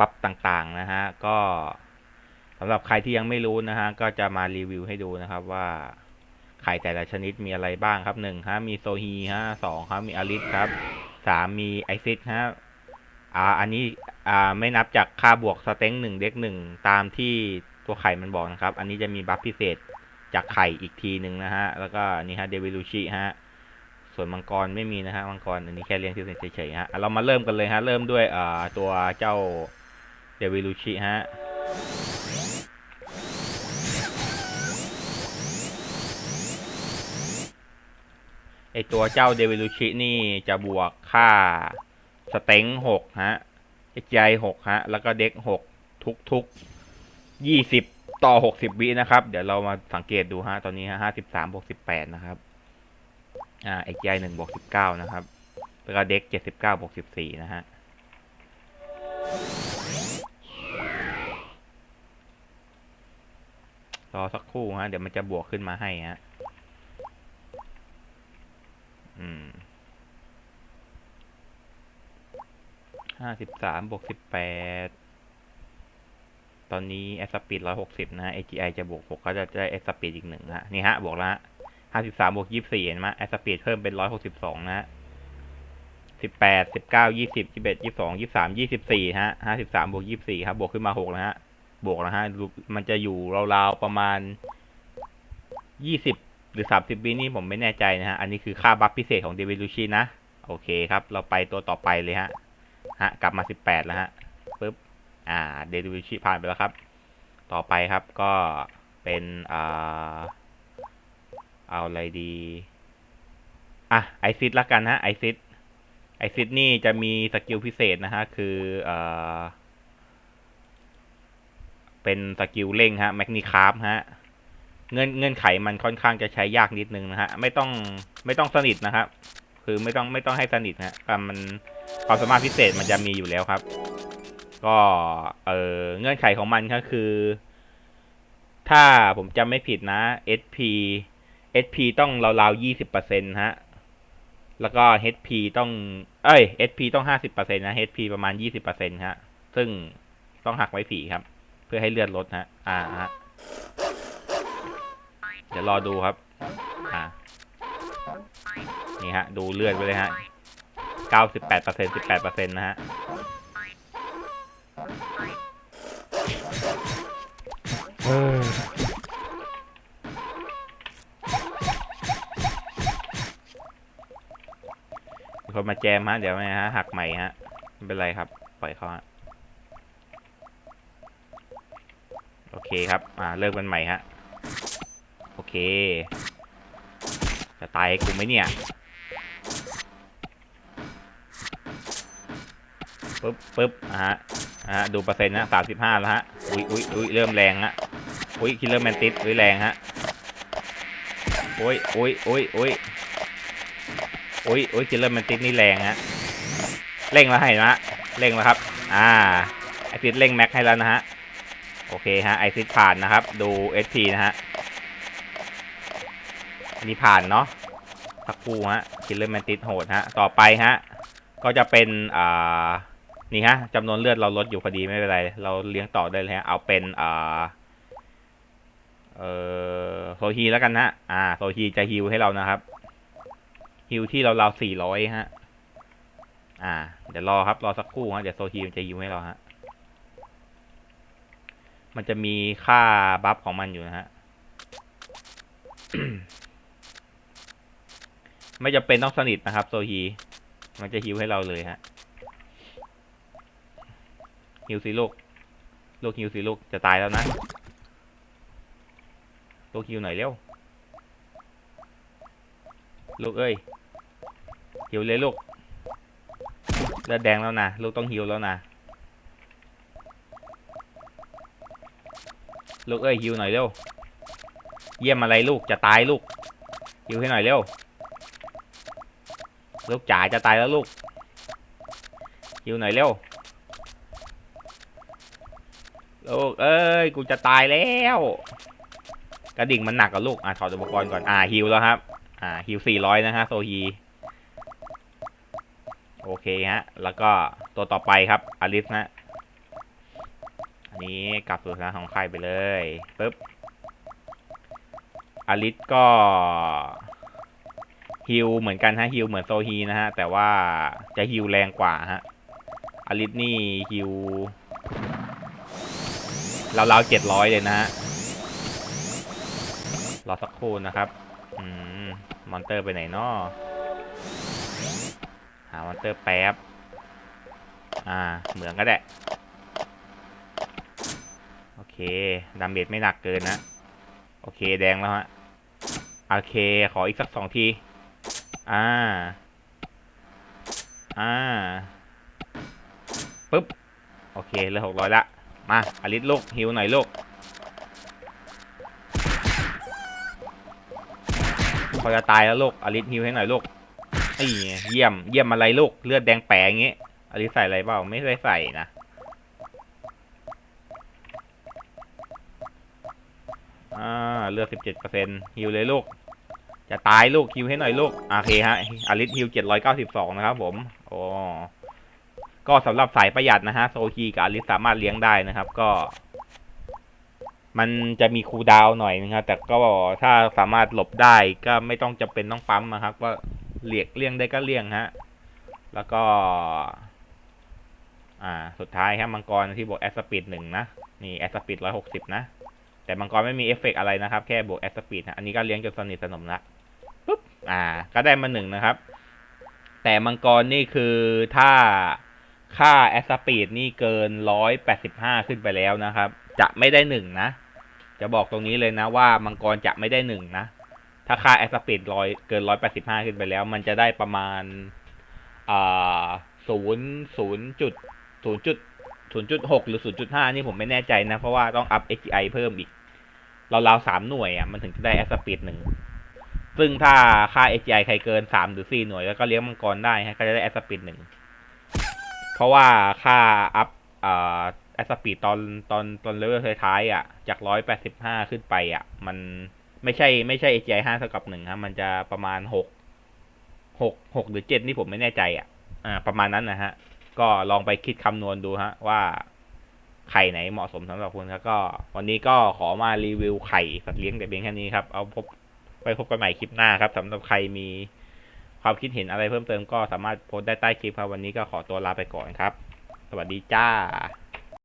บัฟต่างๆนะฮะ ก็สำหรับใครที่ยังไม่รู้นะฮะ ก็จะมารีวิวให้ดูนะครับว่าไข่แต่ละชนิดมีอะไรบ้างครับหนึ่งฮะมีโซฮีฮะสองครับมีอลิสครับสามมีไอซิสฮะอ่าอันนี้อ่าไม่นับจากค่าบวกสเต็งหนึ่งเด็กหนึ่งตามที่ตัวไข่มันบอกนะครับ อันนี้จะมีบัฟพิเศษจากไข่อีกทีหนึ่งนะฮะ แล้วก็นี่ฮะเดวิลูชิฮะส่วนมังกรไม่มีนะฮะมังกรอันนี้แค่เลี้ยงเฉยๆฮะอะเรามาเริ่มกันเลยฮะเริ่มด้วยอ่าตัวเจ้า เดวิลูชิฮะไอตัวเจ้าเดวิลูชินี่จะบวกค่าสเต็งหกฮะเอ็กไหกฮะ แล้วก็เด็กหกทุกทุกยี่สิบต่อหกสิบวินะครับ เดี๋ยวเรามาสังเกตดูฮะ ตอนนี้ฮะห้าสิบสามบวกสิบแปดนะครับ อ่าเอ็กไหนึ่งบวกสิบเก้านะครับ แล้วก็เด็กเจ็ดสิบเก้าบวกสิบสี่นะฮะ รอสักครู่ฮะ เดี๋ยวมันจะบวกขึ้นมาให้ฮะ อืมห้าสิบสามบวกสิบแปด ตอนนี้แอสปีดร้อยหกสิบนะ AGI จะบวกหกก็จะได้แอสปีดอีกหนึ่งฮะ นี่ฮะ บวกแล้วห้าสิบสามบวกยี่สิบสี่เห็นไหมแอสปีดเพิ่มเป็นร้อยหกสิบสองนะสิบแปดสิบเก้ายี่สิบยี่สิบเอ็ดยี่สิบสองยี่สิบสามยี่สิบสี่ฮะห้าสิบสามบวกยี่สิบสี่ครับ บวกขึ้นมาหกแล้วฮะ บวกแล้วฮะมันจะอยู่ราวๆประมาณยี่สิบหรือสามสิบวินี่ผมไม่แน่ใจนะฮะ อันนี้คือค่าบัฟพิเศษของเดวิลูชินะ โอเคครับ เราไปตัวต่อไปเลยฮะ ฮะ กลับมาสิบแปดแล้วฮะปึ๊บ อ่า เดวิลูชิผ่านไปแล้วครับ ต่อไปครับก็เป็นอ่าเอาอะไรดี อะ ไอซิดละกันฮะ ไอซิดไอซิดนี่จะมีสกิลพิเศษนะฮะ คืออ่อ เป็นสกิลเร่งฮะแมกนีคาร์ฟฮะเงื่อนเงื่อนไขมันค่อนข้างจะใช้ยากนิดนึงนะฮะไม่ต้องไม่ต้องสนิทนะครับ คือไม่ต้องไม่ต้องให้สนิทนะฮะแต่มันความสามารถพิเศษมันจะมีอยู่แล้วครับ ก็เออเงื่อนไขของมันก็คือ ถ้าผมจำไม่ผิดนะ SP SP ต้องราวๆยี่สิบเปอร์เซ็นต์ฮะแล้วก็ HP ต้อง เอ้ย SP ต้องห้าสิบเปอร์เซ็นต์นะ HP ประมาณยี่สิบเปอร์เซ็นต์ฮะ ซึ่งต้องหักไว้ผีครับ พื่อให้เลือดลดฮะอ่าฮะเดี๋ยวรอดูครับ อ่า นี่ฮะ ดูเลือดไปเลยฮะเก้าสิบแปดเปอร์เซ็นสิบแปดเปอร์เซ็นต์นะฮะมีคนมาแจมฮะ เดี๋ยวนะฮะ หักใหม่ฮะ ไม่เป็นไรครับ ปล่อยเขาฮะ โอเคครับ อ่า เริ่มกันใหม่ฮะ โอเค จะตายกูไหมเนี่ยปึ๊บปึ๊บอะฮะอะฮะดูเปอร์เซ็นต์นะสามสิบห้าแล้วฮะ อุ้ยอุ้ยอุ้ยเริ่มแรงฮะ อุ้ยคิลเลอร์แมนติสอุ้ยแรงฮะ อุ้ยอุ้ยอุ้ยอุ้ยอุ้ยอุ้ยคิลเลอร์แมนติสนี่แรงฮะ เร่งแล้วให้นะฮะเร่งแล้วครับ อ่าไอซิดเร่งแม็กให้แล้วนะฮะ โอเคฮะไอซิดผ่านนะครับ ดู SP นะฮะอันนี้ผ่านเนาะสักครู่ฮะคิลเลอร์แมนติสโหดฮะ ต่อไปฮะ ก็จะเป็น อ่า นี่ฮะจำนวนเลือดเราลดอยู่พอดีไม่เป็นไร เราเลี้ยงต่อได้เลยฮะ เอาเป็น อ่า เออโซฮีแล้วกันฮะอ่าโซฮีจะฮิวให้เรานะครับฮิวที่เราเราสี่ร้อยฮะ อ่า เดี๋ยวรอครับ รอสักครู่ฮะ เดี๋ยวโซฮีมันจะฮิวให้เราฮะ มันจะมีค่าบัฟของมันอยู่นะฮะ ไม่จำเป็นต้องสนิทนะครับ โซฮี มันจะฮิวให้เราเลยฮะฮิวสิลูก ลูกฮิวสิลูก จะตายแล้วนะ ลูกฮิวหน่อยเร็ว ลูกเอ้ยฮิวเลยลูกเลือดแดงแล้วนะ ลูกต้องฮิวแล้วนะ ลูกเอ้ยฮิวหน่อยเร็ว เยี่ยมอะไรลูกจะตายลูกฮิวให้หน่อยเร็ว ลูกจ๋าจะตายแล้วลูกฮิวหน่อยเร็วลูกเอ้ยกูจะตายแล้วกระดิ่งมันหนักกับลูกอะถอดอุปกรณ์ก่อนอ่าฮิวแล้วครับ อ่าฮิวสี่ร้อยนะฮะโซฮีโอเคฮะ แล้วก็ตัวต่อไปครับอลิสนะ นี้กลับสู่สถานของใครไปเลยปึ๊บอลิสก็ฮิลเหมือนกันฮะฮิลเหมือนโซฮีนะฮะ แต่ว่าจะฮิลแรงกว่าฮะอลิสนี่ฮิลราวๆเจ็ดร้อยเลยนะฮะรอสักครู่นะครับอืมมอนเตอร์ไปไหนนาะหามอนเตอร์แป๊บ อ่า เหมือนก็ได้ ดาเมจไม่หนักเกินนะ โอเคแดงแล้วฮะ โอเค ขออีกสักสองที อ่า อ่า ปึ๊บ โอเคเหลยหกร้อยละ มาอลิสลูกฮิวหน่อยลูกพอจะตายแล้วลูกอลิสฮิวให้หน่อยลูกนี่เยี่ยม เยี่ยมอะไรลูกเลือดแดงแปะอย่างงี้อลิสใส่อะไรเปล่า ไม่ได้ใส่นะ อ่าเลือดสิบเจ็ดเปอร์เซ็นฮิวเลยลูก จะตายลูกฮิวให้หน่อยลูกโอเคฮะอลิสฮิวเจ็ดร้อยเก้าสิบสองนะครับผมโอ้ก็สำหรับสายประหยัดนะฮะโซคีกับอลิสสามารถเลี้ยงได้นะครับ ก็ มันจะมีคูดาวหน่อยนะครับแต่ก็ถ้าสามารถหลบได้ก็ไม่ต้องจำเป็นต้องปั๊มนะครับ ก็เลียกเลี่ยงได้ก็เลี่ยงฮะแล้วก็ อ่า สุดท้ายครับมังกรที่บวกแอสปีดหนึ่งนะ นี่แอสปีดร้อยหกสิบนะ แต่มังกรไม่มีเอฟเฟกต์อะไรนะครับ แค่บวกแอสปีดนะอันนี้ก็เลี้ยงจนสนิทสนมละปุ๊บอ่า ก็ได้มาหนึ่งนะครับ แต่มังกรนี่คือถ้าค่าแอสปีดนี่เกินร้อยแปดสิบห้าขึ้นไปแล้วนะครับ จะไม่ได้หนึ่งนะ จะบอกตรงนี้เลยนะว่ามังกรจะไม่ได้หนึ่งนะ ถ้าค่าแอสปีดร้อยเกินร้อยแปดสิบห้าขึ้นไปแล้ว มันจะได้ประมาณอ่าศูนย์ศูนย์จุดศูนย์จุด ศูนย์จุดหกหรือศูนย์จุดห้านี่ผมไม่แน่ใจนะ เพราะว่าต้องอัพ HI เพิ่มอีก ราวๆสามหน่วยอะ มันถึงจะได้แอสปีดหนึ่ง ซึ่งถ้าค่า HI ใครเกินสามหรือสี่หน่วยแล้วก็เลี้ยงมังกรได้ฮะก็จะได้แอสปีดหนึ่ง เพราะว่าค่าอัพอ่าแอสปีดตอนตอนตอนเลเวลท้ายๆอะ จากร้อยแปดสิบห้าขึ้นไปอะ มันไม่ใช่ไม่ใช่ HI ห้าเท่ากับหนึ่งฮะมันจะประมาณหกหกหกหรือเจ็ดนี่ผมไม่แน่ใจอะ อ่า ประมาณนั้นนะฮะ ก็ลองไปคิดคำนวณดูฮะ ว่าไข่ไหนเหมาะสมสำหรับคุณครับก็ วันนี้ก็ขอมารีวิวไข่สัตว์เลี้ยงแต่เพียงแค่นี้ครับเอาพบไปพบกันใหม่คลิปหน้าครับสำหรับใครมีความคิดเห็นอะไรเพิ่มเติมก็สามารถโพสต์ได้ใต้คลิปครับวันนี้ก็ขอตัวลาไปก่อนครับ สวัสดีจ้า